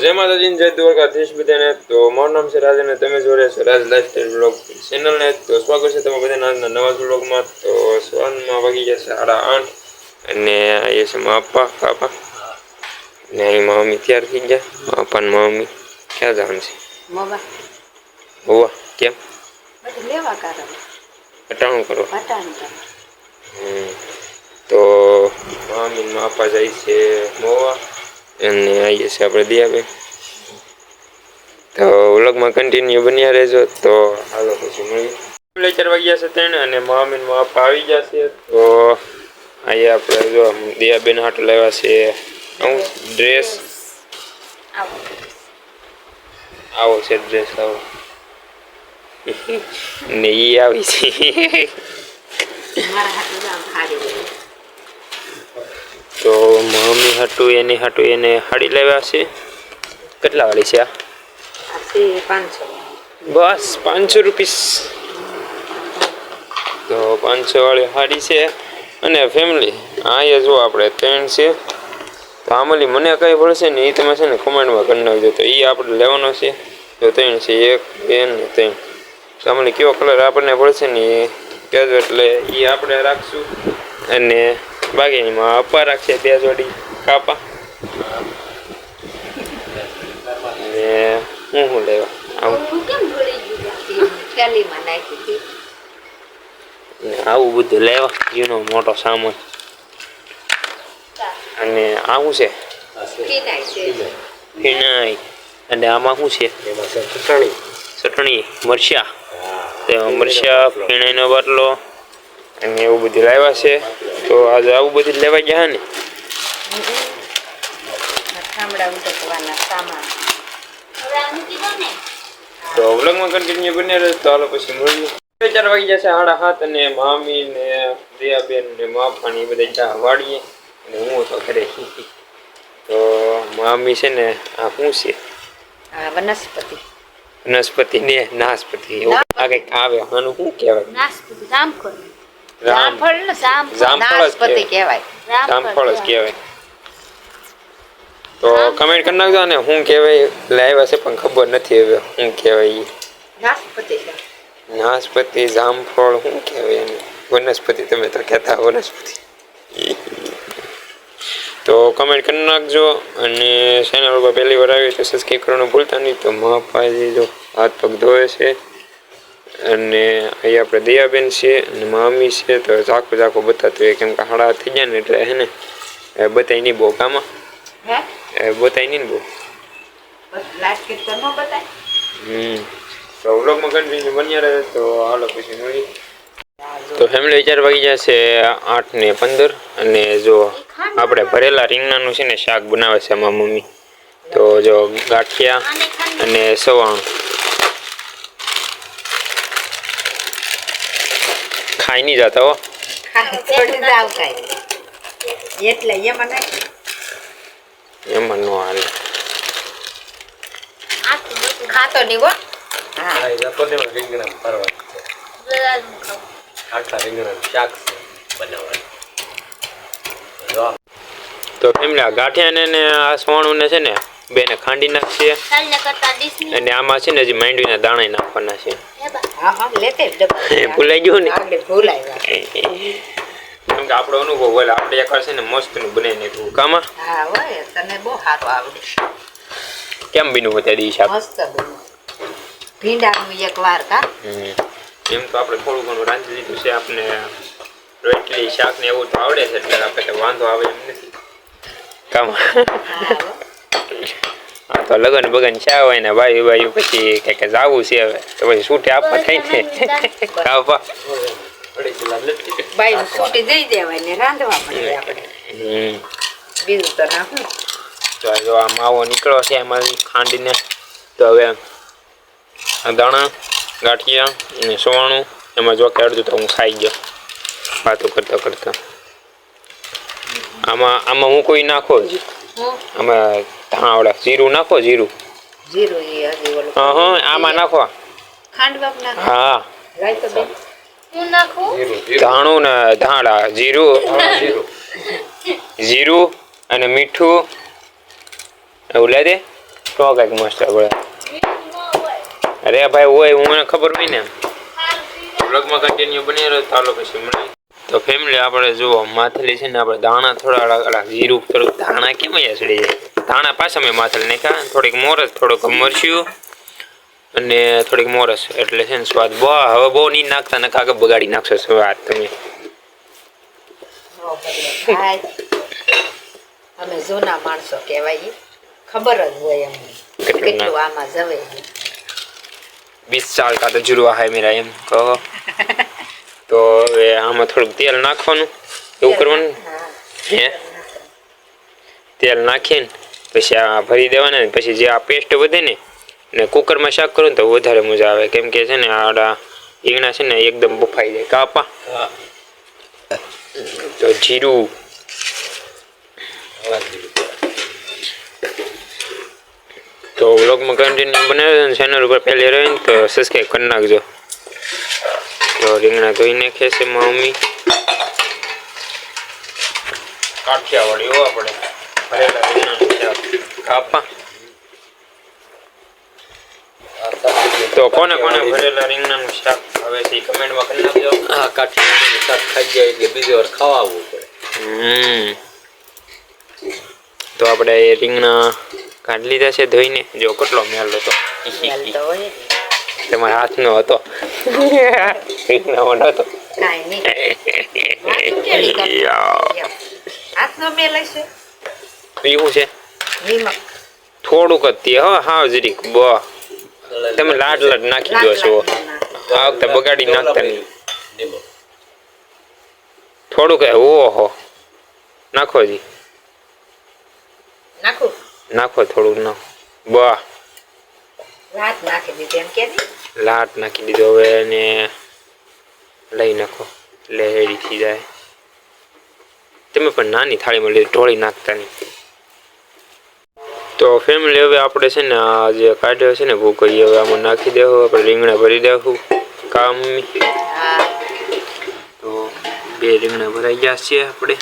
જય માતાજી જય દ્વારકાધીશ બધાને. તો મારું નામ છે રાજ અને તમે જોડે છો રાજ લાઈફસ્ટાઈલ બ્લોગ ચેનલને તો સ્વાગત છે તમે બધાના આજના નવા બ્લોગમાં તો સવારમાં વાગી ગયા સાડા આઠ અને એ છે મારા કાપા પાપા ને અહીં મમ્મી તૈયાર થઈ ગયા. પપ્પા ને મમ્મી ક્યાં જવાનું છે? હોવા કેમ? અટાણું કરો. તો મામી ને મારા જાય છે મોવા. અને આવીએ છીએ આપણે દિયાબેન તો વ્લોગમાં કન્ટિન્યુ બન્યા રહેજો તો હાલો પછી મળીએ. ચાર વાગ્યા છે ત્રણ અને મામી ને મારા આવી ગયા છે તો અહીંયા આપણે જો દિયાબેન હાટ લાવ્યા છે. હું ડ્રેસ આવો આવો છે ડ્રેસ આવો. ને એ આવી છે મારા હાથું જામ હારી ગયું તો મમ્મી હાટું એની હાટું એને હાડી લેવા છે. કેટલા વાળી છે આ? બસ પાંચસો રૂપીસ. તો પાંચસો વાળી હાડી છે અને ફેમિલી હા એ જો આપણે ત્રણ છે. તો આમલી મને કઈ પડશે ને એ તમે છે ને કમેન્ટમાં કરી નાખજો. તો એ આપણે લેવાનો છે. તો ત્રણ છે એક બે ને ત્રણ. તો આમાંલી કેવો કલર આપણને પડશે ને એ કહેજો એટલે એ આપણે રાખશું. અને બાકીમાં અપ્પા રાખશે બે જોડી કાપા. ને હું હું લેવા? આવું. બધું લેવા જીનો મોટો સામાન. અને આવું છે? ફિનાઈ ફીણાઈ અને આમાં શું છે? ચટણી. મરચા. તો મરચા ફીણાઈનો બાટલો. અને એવું બધું લાવ્યા છે. તો આજે આવું બધું લેવા ગયા ને? તો વ્લોગમાં કન્ટિન્યુ બને રહે તો હાલો પછી મળીએ. બે ચાર વાગી જશે સાડા સાત અને મામી ને દયાબેન ને માફાની એ બધા ચા વાળીએ. અને હું તો ઘરે તો મામી છે ને આ શું છે? આ વનસ્પતિ. વનસ્પતિ ને નાસ્પતિ આ કંઈક આવે આનું શું કહેવાય? નાસ્પતિ જામફળ. રામ ને જામફળ. જામફળ જ કહેવાય. જામફળ જ કહેવાય. તો કમેન્ટ કરી નાખજો ને શું કહેવાય લાઈવ છે પણ ખબર નથી હવે શું કહેવાય નાસપતિ જામફળ શું કહેવાય એને? વનસ્પતિ તમે તો કહેતા વનસ્પતિ. તો કમેન્ટ કરી નાખજો અને ચેનલ પર પહેલી વાર આવી તો સબસ્ક્રાઈબ કરવાનું ભૂલતા નહીં. તો મહાપાજી જો હાથ પગ ધોવે છે અને અહીંયા આપણે દયાબેન છે અને મામી છે તો ઝાખું ઝાખું બતાતું હોય કેમ કે હાડા થઈ જાય ને એટલે હે ને એ બતાય નહીં બહુ કામાં બતાય નહીં ને બહુ. હમ. તો વ્લોગમાં કન્ટિન્યુ બન્યા રહે તો હાલો પછી મળીએ. તો ફેમિલી વિચાર વાગી જશે આઠ ને પંદર અને જો આપણે ભરેલા રીંગણાનું છે ને શાક બનાવે છે અમારા મમ્મી. તો જો ગાંઠિયા અને સવાણું. ખાઈ નહીં જતા હો. જાવ કાંઈ એટલે નો હાલે. ખાતો નહીં હો. તો ફેમિલી આ ગાંઠિયા ને આ સોણું ને છે ને બેને ખાંડી નાખશે અને આમાં છે ને હજી માંડવીના દાણા નાખવાના છે. ભૂલાઈ ગયું. ને આગળ કેમ કે આપણો અનુભવ હોય આપણે એકવાર છે ને મસ્તનું બનાવી તું કામાં? હા હોય તને બહુ સારું આવડે. કેમ બીનું દી મસ્ત ભીંડાનું એક વાર કા? હમ. એમ તો આપણે થોડું ઘણું રાંધી લીધું છે આપણે રોટલી શાક ને એવું તો આવડે છે એટલે આપણે વાંધો આવે એમ નથી. કામાં? હા તો લગન બગન ચા હોય ને ભાઈ ભાઈ પછી કંઈક જાવું છે હવે. તો પછી છૂટે આપવા થાય ને. આપવા. બાઈ છૂટી દઈ દેવાય ને રાંધવા પડે આપણે. હમ બીજું તો ના તો આ જો આ માવો નીકળ્યો છે એમાં ખાંડીને. તો હવે દાણા ગાંઠિયા અને સોવાણું એમાં જો કે અડધું તો હું ખાઈ ગયો. વાતો કરતા કરતા. આમાં આમાં હું કોઈ નાખો જ. હું જીરું નાખો જીરું. જીરું એ હજી ઓલું હા હા આમાં નાખો. ખાંડ બાપ નાખ. હા. રાઈ બેન હું નાખું? ધાણું ને ધાણા જીરું. જીરું. અને મીઠું. એવું લે દે તો કંઈક મસ્ત આપણે અરે ભાઈ હોય હું મને ખબર હોય ને. બ્લોગમાં કન્ટિન્યુ બની રહ્યો ચાલો પછી મને તો ફેમિલી આપણે જુઓ માથેલી છે ને આપણે દાણા થોડા અલગ અલગ જીરું થોડુંક દાણા કેમ અહીંયા ચડી જાય? ધાણા પાછા મેં માથેલ નાખ્યા થોડીક મોરસ થોડુંક મરસ્યું અને થોડીક મોરસ. એટલે છે ને સ્વાદ બહુ હવે બહુ નહીં નાખતા નખા કે બગાડી નાખશો સ્વાદ તમે. અમે જૂના માણસો તો જુરવા હાય મેરા એમ. કહો. તો હવે આમાં થોડુંક તેલ નાખવાનું. એવું કરવાનું? હે? તેલ નાખીને પછી આ ભરી દેવાના ને પછી જે આ પેસ્ટ વધે ને ને કુકરમાં શાક કરો ને તો વધારે મજા આવે. કેમ કે છે ને આડા ઈંગણા છે ને એકદમ બફાઈ જાય. કાપા તો જીરું. તો વ્લોગમાં કન્ટિન્યુ બનાવ્યો ને ચેનલ ઉપર પહેલી રહે ને તો સબસ્ક્રાઈબ કરી નાખજો. તો રીંગણા ધોઈ નાખે છે મમ્મી. કાઠિયાવાડી હો આપણે. ભરેલા રીંગણાનું કાપા તો કોને કોને ભરેલા રીંગણાનું શાક હવે છે કમેન્ટમાં કરી નાખજો. હા કાઠિયાવાડી શાક ખાઈ જાય એટલે બીજી વાર ખાવા આવવું પડે તો આપણે એ રીંગણા કાઢી લીધા છે ધોઈને. જો કેટલો મેલ હતો. તમારા હાથનો હતો. રીંગણામાં નહોતો. હાથનો મેલ હશે. એવું છે? થોડુંક જ તે હો હા જરીક. બ. તમે લાડ લાડ નાખી દો છો. આ વખતે બગાડી નાખતા નહીં. થોડુંક ઓહો. નાખો જી. નાખું. નાખો થોડુંક નાખો. બા. રાત નાખી દીધી એમ કે લાટ નાખી દીધો હવે એને લઈ નાખો. લહેરી થઈ જાય. તમે પણ નાની થાળીમાં લીધું ઢોળી નાખતા નહીં. તો ફેમિલી હવે આપણે છે ને આ જે કાઢ્યો છે ને ભૂખ એ હવે આમાં નાખી દેવું આપણે રીંગણા ભરી દેવું કામ. તો બે રીંગણા ભરાઈ ગયા છે આપણે.